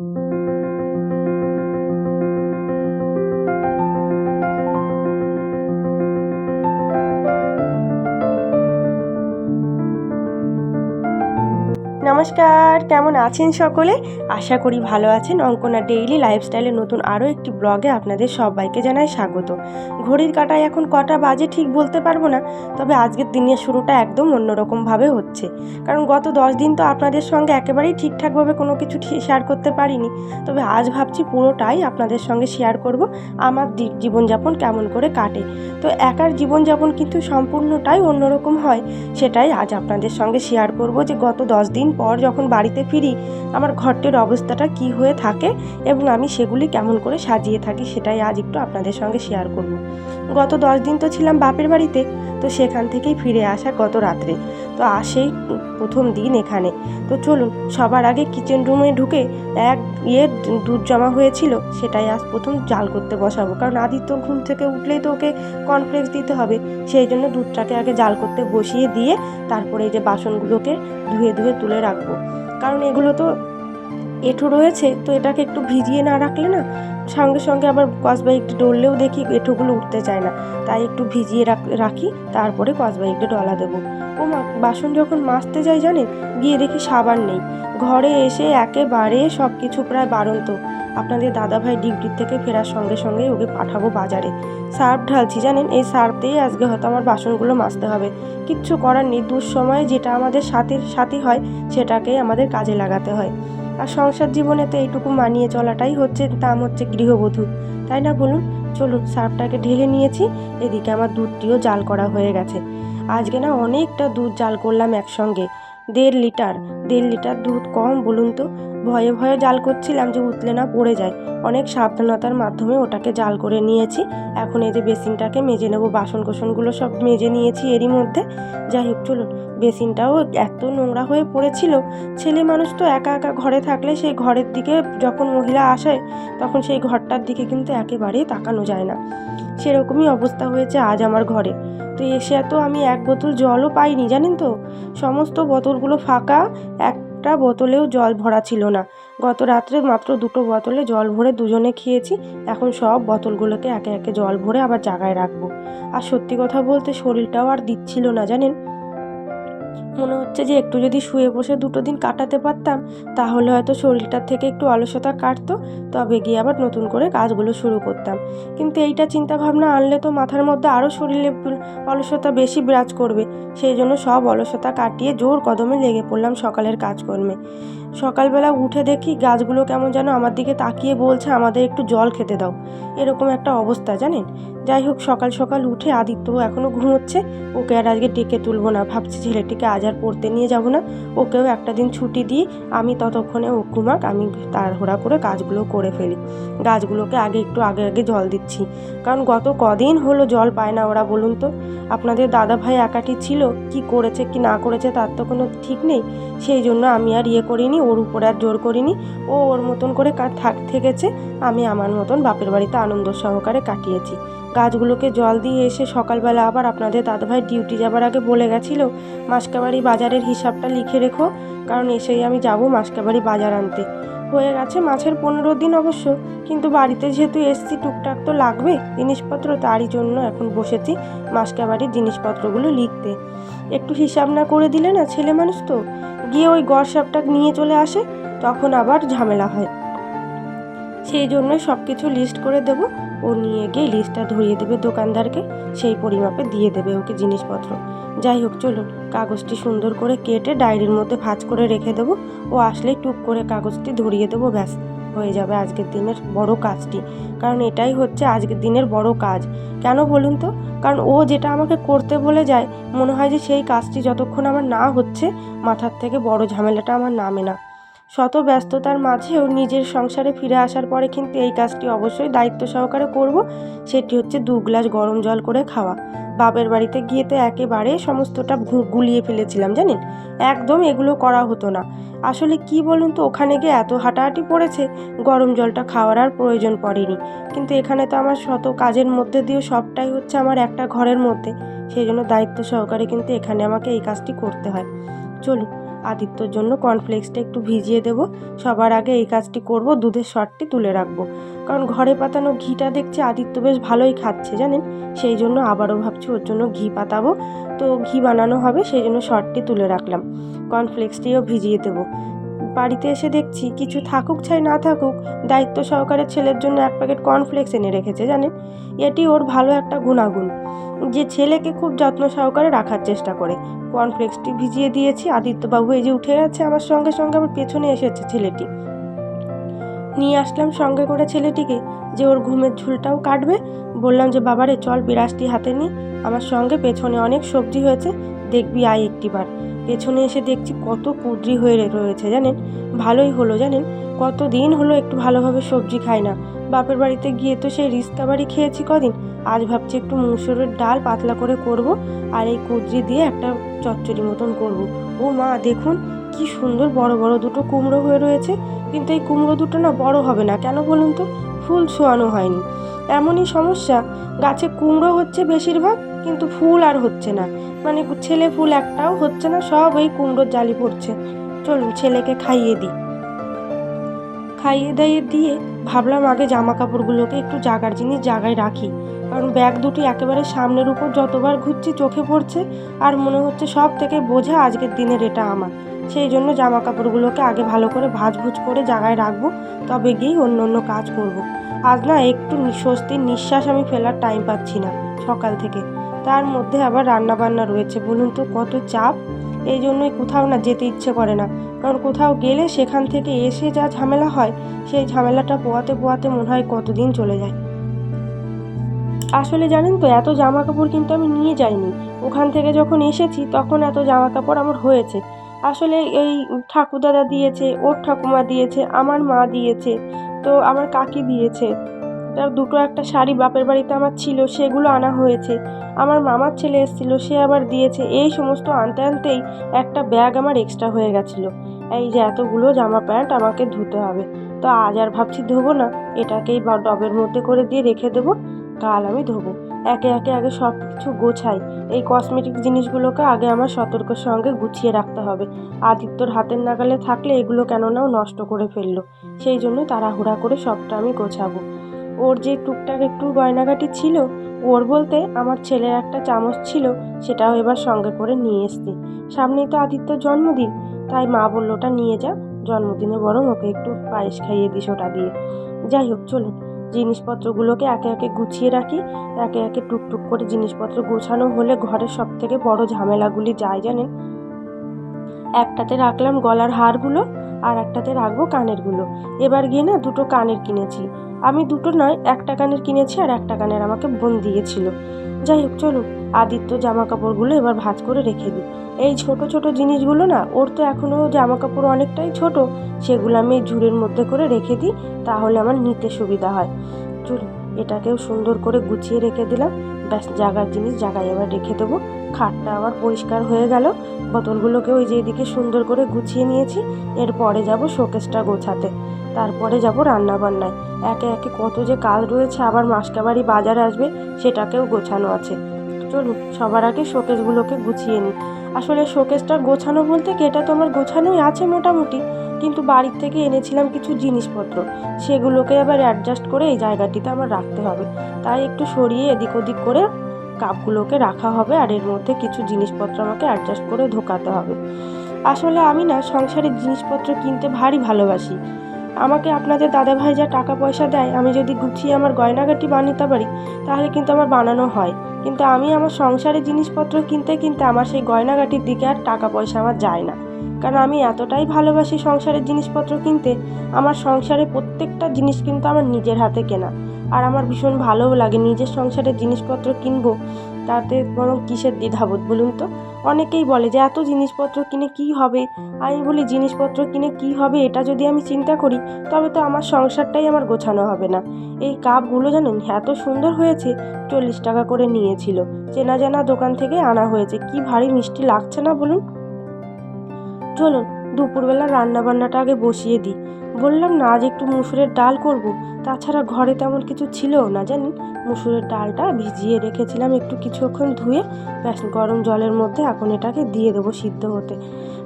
thank you নমস্কার, কেমন আছেন সকলে? আশা করি ভালো আছেন। অঙ্কনা ডেইলি লাইফস্টাইলের নতুন আরও একটি ব্লগে আপনাদের সবাইকে জানাই স্বাগত। ঘড়ির কাটায় এখন কটা বাজে ঠিক বলতে পারব না, তবে আজকের দিনের শুরুটা একদম অন্যরকমভাবে হচ্ছে। কারণ গত দশ দিন তো আপনাদের সঙ্গে একেবারেই ঠিকঠাকভাবে কোনো কিছু শেয়ার করতে পারিনি। তবে আজ ভাবছি পুরোটাই আপনাদের সঙ্গে শেয়ার করব, আমার জীবনযাপন কেমন করে কাটে। তো একার জীবনযাপন কিন্তু সম্পূর্ণটাই অন্যরকম হয়, সেটাই আজ আপনাদের সঙ্গে শেয়ার করব যে গত দশ দিন পর যখন বাড়িতে ফিরি, আমার ঘরটির অবস্থাটা কি হয়ে থাকে এবং আমি সেগুলি কেমন করে সাজিয়ে থাকি সেটাই আজ একটু আপনাদের সঙ্গে শেয়ার করব। গত দশ দিন তো ছিলাম বাপের বাড়িতে, তো সেখান থেকেই ফিরে আসা গত রাত্রে। তো আসেই প্রথম দিন এখানে। তো চলুন, সবার আগে কিচেন রুমে ঢুকে এক ইয়ে দুধ জমা হয়েছিল, সেটাই আজ প্রথম জাল করতে বসাবো। কারণ আদিত্য ঘুম থেকে উঠলেই তো ওকে কনফ্লেক্স দিতে হবে। সেই জন্য দুধটাকে আগে জাল করতে বসিয়ে দিয়ে তারপরে এই যে বাসনগুলোকে ধুয়ে ধুয়ে তুলে রাখব। কারণ এগুলো তো এঁঠো রয়েছে, তো এটাকে একটু ভিজিয়ে না রাখলে না, সঙ্গে সঙ্গে আবার কসবাইকটা ডললেও দেখি এঁঠোগুলো উঠতে চায় না। তাই একটু ভিজিয়ে রাখ- তারপরে কসবাইকটা ডলা দেবো। ও মা বাসন যখন মাজতে যাই জানেন, গিয়ে দেখি সাবান নেই। ঘরে এসে একেবারে সব কিছু প্রায় বারন্ত আপনাদের দাদাভাই ডিউটির থেকে ফেরার সঙ্গে সঙ্গে ওকে পাঠাবো বাজারে। সার্ফ ঢালছি জানেন, এই সার্ফ দিয়েই আজকে হয়তো আমার বাসনগুলো মাজতে হবে। কিচ্ছু করার নেই, দুঃসময়ে যেটা আমাদের সাথীর সাথী হয়, সেটাকেই আমাদের কাজে লাগাতে হয়। আর সংসার জীবনে তো এইটুকু মানিয়ে চলাটাই হচ্ছে, দাম হচ্ছে গৃহবধূ। তাই না বলুন? চলুন সার্ফটাকে ঢেলে নিয়েছি, এদিকে আমার দুধটিও জাল করা হয়ে গেছে। আজকে না অনেকটা দুধ জাল করলাম একসঙ্গে। দেড় লিটার দেড় লিটার দুধ কম, বলুন তো। ভয়ে ভয়ে জাল করছিলাম যে উতলে না পড়ে যায়। অনেক সাবধানতার মাধ্যমে ওটাকে জাল করে নিয়েছি। এখন এই যে বেসিনটাকে মেজে নেব বাসন কোসনগুলো সব মেজে নিয়েছি এরই মধ্যে। যাই হোক, চলুন। বেসিনটাও এত নোংরা হয়ে পড়েছিল, ছেলে মানুষ তো একা একা ঘরে থাকলে সেই ঘরের দিকে যখন মহিলা আসে, তখন সেই ঘরটার দিকে কিন্তু একেবারেই তাকানো যায় না। সেরকমই অবস্থা হয়েছে আজ আমার ঘরে। তো এসে তো আমি এক বোতল জলও পাইনি, জানেন তো? সমস্ত বোতলগুলো ফাঁকা একটা বোতলেও জল ভরা ছিল না। গত রাত্রে মাত্র দুটো বোতলে জল ভরে দুজনে খেয়েছি, এখন সব বোতলগুলোকে একে একে জল ভরে আবার জায়গায় রাখব। আর সত্যি কথা বলতে শরীরটাও আর দিচ্ছিল না, জানেন? মনে হচ্ছে যে একটু যদি শুয়ে বসে দুটো দিন কাটাতে পারতাম, তাহলে হয়তো শরীরটার থেকে একটু অলসতা কাটতো, তবে গিয়ে আবার নতুন করে কাজগুলো শুরু করতাম। কিন্তু এইটা চিন্তা ভাবনা আনলে তো মাথার মধ্যে আরও শরীরে অলসতা বেশি বিরাজ করবে। সেই জন্য সব অলসতা কাটিয়ে জোর কদমে লেগে পড়লাম সকালের কাজকর্মে। সকালবেলা উঠে দেখি গাছগুলো কেমন যেন আমার দিকে তাকিয়ে বলছে, আমাদের একটু জল খেতে দাও। এরকম একটা অবস্থা, জানেন? যাই হোক, সকাল সকাল উঠে আদিত্য এখনও ঘুমোচ্ছে, ওকে আর আজকে ডেকে তুলবো না, ভাবছি ছেলেটিকে আজ আর পড়তে নিয়ে যাব না। ওকেও একটা দিন ছুটি দিই, আমি ততক্ষণে ও ঘুমাক আমি তাড়াহুড়া করে কাজগুলো করে ফেলি। গাছগুলোকে আগে একটু আগে আগে জল দিচ্ছি। কারণ গত কদিন হলো জল পায় না ওরা, বলুন তো। আপনাদের দাদা ভাই একাটি ছিল, কি করেছে, কি না করেছে তার তো কোনো ঠিক নেই। সেই জন্য আমি আর ইয়ে করিনি, ওর উপরে আর জোর করিনি। ও ওর মতন করে থাক, থেকেছে, আমি আমার মতন বাপের বাড়িতে আনন্দ সহকারে কাটিয়েছি। গাছগুলোকে জল দিয়ে এসে সকালবেলা আবার আপনাদের দাদাভাই ডিউটি যাবার আগে বলে গেছিল, মাসকাবাড়ি বাজারের হিসাবটা লিখে রেখো, কারণ এসেই আমি যাব মাসকাবাড়ি বাজার আনতে। হয়ে গেছে মাছের পনেরো দিন অবশ্য, কিন্তু বাড়িতে যেহেতু এসছি, টুকটাক তো লাগবে জিনিসপত্র, তারই জন্য এখন বসেছি মাসকাবাড়ির জিনিসপত্রগুলো লিখতে। একটু হিসাব না করে দিলে না ছেলে মানুষ তো, গিয়ে ওই গড়সাপটা নিয়ে চলে আসে, তখন আবার ঝামেলা হয়। সেই জন্য সব কিছু লিস্ট করে দেবো। ও নিয়ে গিয়ে লিস্টটা ধরিয়ে দেবে দোকানদারকে, সেই পরিমাপে দিয়ে দেবে ওকে জিনিসপত্র। যাই হোক, চলুন, কাগজটি সুন্দর করে কেটে ডায়েরির মধ্যে ভাঁজ করে রেখে দেবো। ও আসলেই টুক করে কাগজটি ধরিয়ে দেবো, ব্যাস, হয়ে যাবে আজকের দিনের বড় কাজটি। কারণ এটাই হচ্ছে আজকের দিনের বড় কাজ। কেন বলুন তো? কারণ ও যেটা আমাকে করতে বলে যায়, মনে হয় যে সেই কাজটি যতক্ষণ আমার না হচ্ছে, মাথার থেকে বড় ঝামেলাটা আমার নামে না। শত ব্যস্ততার মাঝেও নিজের সংসারে ফিরে আসার পরে কিন্তু এই কাজটি অবশ্যই দায়িত্ব সহকারে করব। সেটি হচ্ছে দু গ্লাস গরম জল করে খাওয়া। বাপের বাড়িতে গিয়ে তো একেবারে সমস্তটা গুলিয়ে ফেলেছিলাম, জানেন? একদম এগুলো করা হতো না। আসলে কি বলুন তো, ওখানে গিয়ে এত হাঁটাহাঁটি পড়েছে, গরম জলটা খাওয়ার আর প্রয়োজন পড়েনি। কিন্তু এখানে তো আমার শত কাজের মধ্যে দিয়েও সবটাই হচ্ছে আমার একটা ঘরের মধ্যে। সেই জন্য দায়িত্ব সহকারে কিন্তু এখানে আমাকে এই কাজটি করতে হয়। চলুন আদিত্যর জন্য কর্নফ্লেক্সটা একটু ভিজিয়ে দেব। সবার আগে এই কাজটি করব, দুধের শটটি তুলে রাখব। কারণ ঘরে পাতানো ঘিটা দেখছি আদিত্য বেশ ভালোই খাচ্ছে, জানেন? সেই জন্য আবারও ভাবছি ওর জন্য ঘি পাতাবো। তো ঘি বানানো হবে, সেই জন্য শটটি তুলে রাখলাম। কর্নফ্লেক্সটিও ভিজিয়ে দেবো। বাড়িতে এসে দেখছি কিছু থাকুক চাই না থাকুক, দায়িত্ব সহকারে ছেলের জন্য এক প্যাকেট কর্নফ্লেক্স এনে রেখেছে, জানেন? এটি ওর ভালো একটা গুণাগুণ। যে ছেলেকে খুব যত্ন সহকারে রাখার চেষ্টা করে। কর্নফ্লেক্সটি ভিজিয়ে দিয়েছি, আদিত্যবাবু এই যে উঠে গেছে, আমার সঙ্গে সঙ্গে আমার পেছনে এসেছে ছেলেটি। নিয়ে আসলাম সঙ্গে করে ছেলেটিকে, যে ওর ঘুমের ঝুলটাও কাটবে। বললাম যে, বাবারে, চল বিরাজটি হাতে নিয়ে আমার সঙ্গে পেছনে অনেক সবজি হয়েছে, দেখবি আয় একটিবার। পেছনে এসে দেখছি কত কুদ্রি হয়ে রয়েছে, জানেন? ভালোই হলো, জানেন? কত দিন হলো একটু ভালোভাবে সবজি খাই না। বাপের বাড়িতে গিয়ে তো সেই রিস্কা বাড়ি খেয়েছি কদিন। আজ ভাবছি একটু মুসুরের ডাল পাতলা করে করব আর এই কুদ্রি দিয়ে একটা চচ্চড়ি মতন করব। ও মা, দেখুন, কি সুন্দর বড় বড় দুটো কুমড়ো হয়ে রয়েছে। কিন্তু এই কুমড়ো দুটো না বড় হবে না, কেন বলুন তো? ফুল ছোঁয়ানো হয়নি। এমনই সমস্যা, গাছে কুমড়ো হচ্ছে বেশিরভাগ কিন্তু ফুল আর হচ্ছে না। মানে ছেলে ফুল একটাও হচ্ছে না, সব ওই কুমড়োর জালি পড়ছে। চলুন ছেলেকে খাইয়ে দিই। খাইয়ে দাইয়ে দিয়ে ভাবলাম আগে জামা কাপড়গুলোকে একটু জাগার জিনিস জাগায় রাখি। কারণ ব্যাগ দুটি একেবারে সামনের উপর যতবার ঘুরছি চোখে পড়ছে, আর মনে হচ্ছে সব থেকে বোঝা আজকের দিনের এটা আমার। সেই জন্য জামা কাপড়গুলোকে আগে ভালো করে ভাঁজভুজ করে জায়গায় রাখব, তবে গিয়েই অন্য অন্য কাজ করব। আজ না একটু স্বস্তির নিঃশ্বাস আমি ফেলার টাইম পাচ্ছি না সকাল থেকে। তার মধ্যে আবার রান্না বান্না রয়েছে। বলুন তো, কত চাপ? এই জন্যই কোথাও না যেতে ইচ্ছে করে না। কারণ কোথাও গেলে সেখান থেকে এসে যা ঝামেলা হয়, সেই ঝামেলাটা পোয়াতে পোয়াতে মনে হয় কতদিন চলে যায়। আসলে জানেন তো, এত জামা কাপড় কিন্তু আমি নিয়ে যাইনি। ওখান থেকে যখন এসেছি, তখন এত জামা কাপড় আমার হয়েছে। আসলে এই ঠাকুরদাদা দিয়েছে, ওর ঠাকুমা দিয়েছে, আমার মা দিয়েছে, তো আমার কাকি দিয়েছে। তার দুটো একটা শাড়ি বাপের বাড়িতে আমার ছিল, সেগুলো আনা হয়েছে। আমার মামার ছেলে এসেছিল, সে আবার দিয়েছে। এই সমস্ত আনতে আনতেই একটা ব্যাগ আমার এক্সট্রা হয়ে গেছিল। এই যে এতগুলো জামা প্যান্ট আমাকে ধুতে হবে। তো আজ আর ভাবছি ধোবো না, এটাকেই বা ডবের মধ্যে করে দিয়ে রেখে দেবো, কাল আমি ধোবো। একে একে আগে সব কিছু গোছাই। এই কসমেটিক জিনিসগুলোকে আগে আমার সতর্কের সঙ্গে গুছিয়ে রাখতে হবে। আদিত্যর হাতের নাগালে থাকলে এগুলো কেননাও নষ্ট করে ফেলল। সেই জন্য তাড়াহুড়া করে সবটা আমি গোছাবো। ওর যে টুকটাক একটু গয়নাগাটি ছিল, ওর বলতে আমার ছেলের একটা চামচ ছিল, সেটাও এবার সঙ্গে করে নিয়ে এসছি। সামনেই তো আদিত্যর জন্মদিন, তাই মা বলল, ওটা নিয়ে যা, জন্মদিনে বরং ওকে একটু পায়েস খাইয়ে দিস ওটা দিয়ে। যাই হোক, চলুন। জিনিসপত্রগুলোকে একে একে গুছিয়ে রাখি, একে একে টুকটুক করে জিনিসপত্র গোছানো হলে ঘরের সব থেকে বড় ঝামেলাগুলি যায়, জানেন? একটাতে রাখলাম গলার হারগুলো, আর একটাতে রাখব কানেরগুলো। এবার গিয়ে না দুটো কানের কিনেছি। আমি দুটো নয়, একটা কানের কিনেছি আর একটা কানের আমাকে বোন দিয়েছিল। যাই হোক, চলো, আদিত্য জামা কাপড়গুলো এবার ভাজ করে রেখে দিই। এই ছোট ছোট জিনিসগুলো না, ওর তো এখনও জামা কাপড় অনেকটাই ছোট, সেগুলো আমি ঝুড়ির মধ্যে করে রেখে দিই, তাহলে আমার নিতে সুবিধা হয়। চলুন এটাকেও সুন্দর করে গুছিয়ে রেখে দিলাম। ব্যাস জাগার জিনিস জায়গায় এবার রেখে দেবো। খাটটা আবার পরিষ্কার হয়ে গেল। বোতলগুলোকে ওই যে এদিকে সুন্দর করে গুছিয়ে নিয়েছি। এরপরে যাব শোকেসটা গোছাতে। তারপরে যাব রান্না বান্নায় একে একে কত যে কাজ রয়েছে, আবার মাসকাবাড়ি বাজার আসবে, সেটাকেও গোছানো আছে। চলুন, সবার আগে শোকেসগুলোকে গুছিয়ে নিই। আসলে শোকেসটা গোছানো বলতে কি, এটা তো আমার গোছানোই আছে মোটামুটি। কিন্তু বাড়ির থেকে এনেছিলাম কিছু জিনিসপত্র, সেগুলোকে আবার অ্যাডজাস্ট করে এই জায়গাটিতে আমার রাখতে হবে। তাই একটু সরিয়ে এদিক ওদিক করে কাপগুলোকে রাখা হবে আর এর মধ্যে কিছু জিনিসপত্র আমাকে অ্যাডজাস্ট করে ঢোকাতে হবে। আসলে আমি না সংসারের জিনিসপত্র কিনতে ভারী ভালোবাসি। আমাকে আপনাদের দাদাভাই যা টাকা পয়সা দেয়, আমি যদি গুছিয়ে আমার গয়নাগাটি বানাতে পারি, তাহলে কিন্তু আমার বানানো হয়। কিন্তু আমি আমার সংসারে জিনিসপত্র কিনতে কিনতে আমার সেই গয়নাগাটির দিকে আর টাকা পয়সা আমার যায় না। কারণ আমি এতটাই ভালোবাসি সংসারের জিনিসপত্র কিনতে, আমার সংসারে প্রত্যেকটা জিনিস কিন্তু আমার নিজের হাতে কেনা। আর আমার ভীষণ ভালোও লাগে নিজের সংসারের জিনিসপত্র কিনবো, তাতে বরং কিসের দ্বিধাবোধ বলুন তো? অনেকেই বলে যে, এত জিনিসপত্র কিনে কি হবে? আমি বলি, জিনিসপত্র কিনে কি হবে এটা যদি আমি চিন্তা করি, তবে তো আমার সংসারটাই আমার গোছানো হবে না। এই কাপগুলো জানেন, এত সুন্দর হয়েছে, চল্লিশ টাকা করে নিয়েছিল। চেনা জানা দোকান থেকে আনা হয়েছে। কি ভারী মিষ্টি লাগছে না বলুন? চলুন, দুপুরবেলা রান্না বান্নাটা আগে বসিয়ে দিই। বললাম না আজ একটু মুসুরের ডাল করব। তাছাড়া ঘরে তেমন কিছু ছিলও না জানেন মুসুরের ডালটা ভিজিয়ে রেখেছিলাম একটু কিছুক্ষণ ধুয়ে, ব্যাস গরম জলের মধ্যে এখন এটাকে দিয়ে দেবো সিদ্ধ হতে।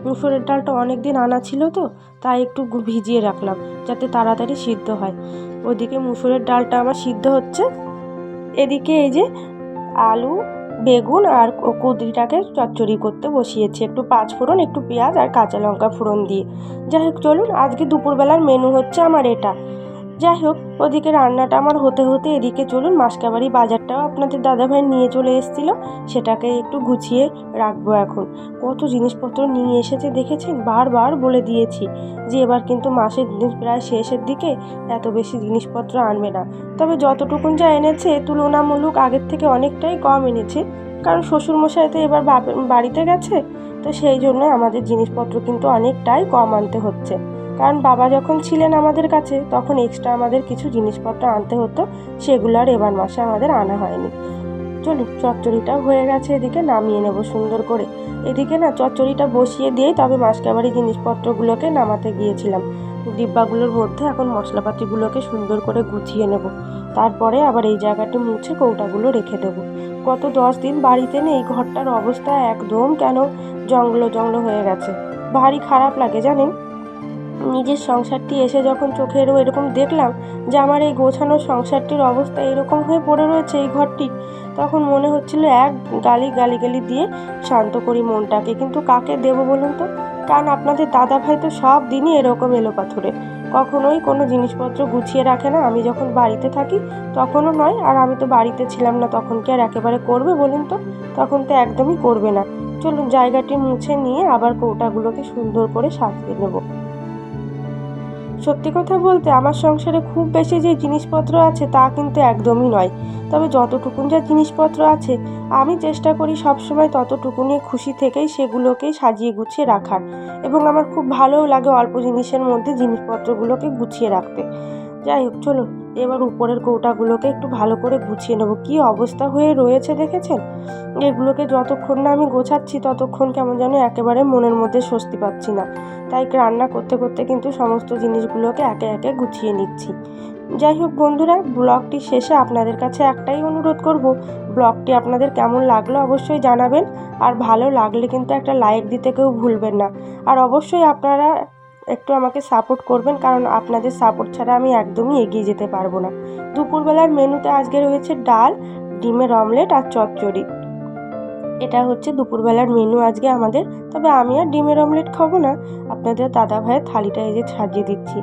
মুসুরের ডালটা অনেক দিন আনা ছিল তো, তাই একটু ভিজিয়ে রাখলাম, যাতে তাড়াতাড়ি সিদ্ধ হয়। ওদিকে মুসুরের ডালটা আমার সিদ্ধ হচ্ছে। এদিকে এই যে আলু বেগুন আর কুদরিটাকে চচ্চড়ি করতে বসিয়েছি। একটু পাঁচ ফোড়ন, একটু পেঁয়াজ আর কাঁচা লঙ্কা ফোড়ন দিয়ে। যাই হোক, চলুন, আজকে দুপুরবেলার মেনু হচ্ছে আমার এটা। যাই হোক, ওদিকে রান্নাটা আমার হতে হতে এদিকে চলুন, মাসকাবাড়ি বাজারটাও আপনাদের দাদাভাই নিয়ে চলে এসেছিল, সেটাকে একটু গুছিয়ে রাখব এখন। কত জিনিসপত্র নিয়ে এসেছে দেখেছেন? বারবার বলে দিয়েছি যে এবার কিন্তু মাসের প্রায় শেষের দিকে এত বেশি জিনিসপত্র আনবে না। তবে যতটুকুন যা এনেছে, তুলনামূলক আগের থেকে অনেকটাই কম এনেছে, কারণ শ্বশুরমশাই তো এবার বাড়িতে গেছে, তো সেই জন্য আমাদের জিনিসপত্র কিন্তু অনেকটাই কম আনতে হচ্ছে। কারণ বাবা যখন ছিলেন আমাদের কাছে, তখন এক্সট্রা আমাদের কিছু জিনিসপত্র আনতে হতো, সেগুলো আর এবার মাসে আমাদের আনা হয়নি। চলুন, চচ্চড়িটাও হয়ে গেছে এদিকে, নামিয়ে নেব সুন্দর করে। এদিকে না, চচ্চড়িটা বসিয়ে দিয়েই তবে মাসকাবারি জিনিসপত্রগুলোকে নামাতে গিয়েছিলাম। ডিব্বাগুলোর মধ্যে এখন মশলাপাতিগুলোকে সুন্দর করে গুছিয়ে নেব। তারপরে আবার এই জায়গাটি মুছে কৌটাগুলো রেখে দেবো। গত দশ দিন বাড়িতে নেই ঘরটার অবস্থা একদম কেন জঙ্গল জঙ্গল হয়ে গেছে। ভারী খারাপ লাগে জানেন? নিজের সংসারটি এসে যখন চোখেরও এরকম দেখলাম যে আমার এই গোছানো সংসারটির অবস্থা এরকম হয়ে পড়ে রয়েছে এই ঘরটি, তখন মনে হচ্ছিল এক গালি গালি গালি দিয়ে শান্ত করি মনটাকে। কিন্তু কাকে দেবো বলুন তো? কারণ আপনাদের দাদা ভাই তো সব দিনই এরকম এলো পাথরে। কখনোই কোনো জিনিসপত্র গুছিয়ে রাখে না। আমি যখন বাড়িতে থাকি তখনও নয়, আর আমি তো বাড়িতে ছিলাম না, তখন কি আর একেবারে করবে বলুন তো? তখন তো একদমই করবে না। চলুন জায়গাটি মুছে নিয়ে আবার কৌটাগুলোকে সুন্দর করে সাজিয়ে নেব। সত্যি কথা বলতে আমার সংসারে খুব বেশি যে জিনিসপত্র আছে তা কিন্তু একদমই নয়। তবে যতটুকুন যা জিনিসপত্র আছে, আমি চেষ্টা করি সবসময় ততটুকুনি খুশি থেকেই সেগুলোকেই সাজিয়ে গুছিয়ে রাখার এবং আমার খুব ভালোও লাগে অল্প জিনিসের মধ্যে জিনিসপত্রগুলোকে গুছিয়ে রাখতে। যাই হোক চলুন এবার উপরের কৌটাগুলোকে একটু ভালো করে গুছিয়ে নেব। কী অবস্থা হয়ে রয়েছে দেখেছেন? এগুলোকে যতক্ষণ না আমি গোছাচ্ছি, ততক্ষণ কেমন যেন একেবারে মনের মধ্যে স্বস্তি পাচ্ছি না। তাই রান্না করতে করতে কিন্তু সমস্ত জিনিসগুলোকে একে একে গুছিয়ে নিচ্ছি। যাই হোক বন্ধুরা, ব্লগটি শেষে আপনাদের কাছে একটাই অনুরোধ করব, ব্লগটি আপনাদের কেমন লাগল অবশ্যই জানাবেন, আর ভালো লাগলে কিন্তু একটা লাইক দিতে কেউ ভুলবেন না। আর অবশ্যই আপনারা একটু আমাকে সাপোর্ট করবেন, কারণ আপনাদের সাপোর্ট ছাড়া আমি একদমই এগিয়ে যেতে পারব না। দুপুরবেলার মেনুতে আজকে রয়েছে ডাল, ডিমের অমলেট আর চচ্চড়ি। এটা হচ্ছে দুপুরবেলার মেনু আজকে আমাদের। তবে আমি আর ডিমের অমলেট খাব না। আপনাদের দাদা ভাইয়ের থালিটা এই যে সাজিয়ে দিচ্ছি।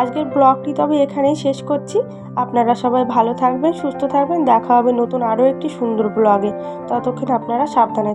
আজকের ব্লগটি তবে এখানেই শেষ করছি। আপনারা সবাই ভালো থাকবেন, সুস্থ থাকবেন। দেখা হবে নতুন আরও একটি সুন্দর ব্লগে ততক্ষণ আপনারা সাবধানে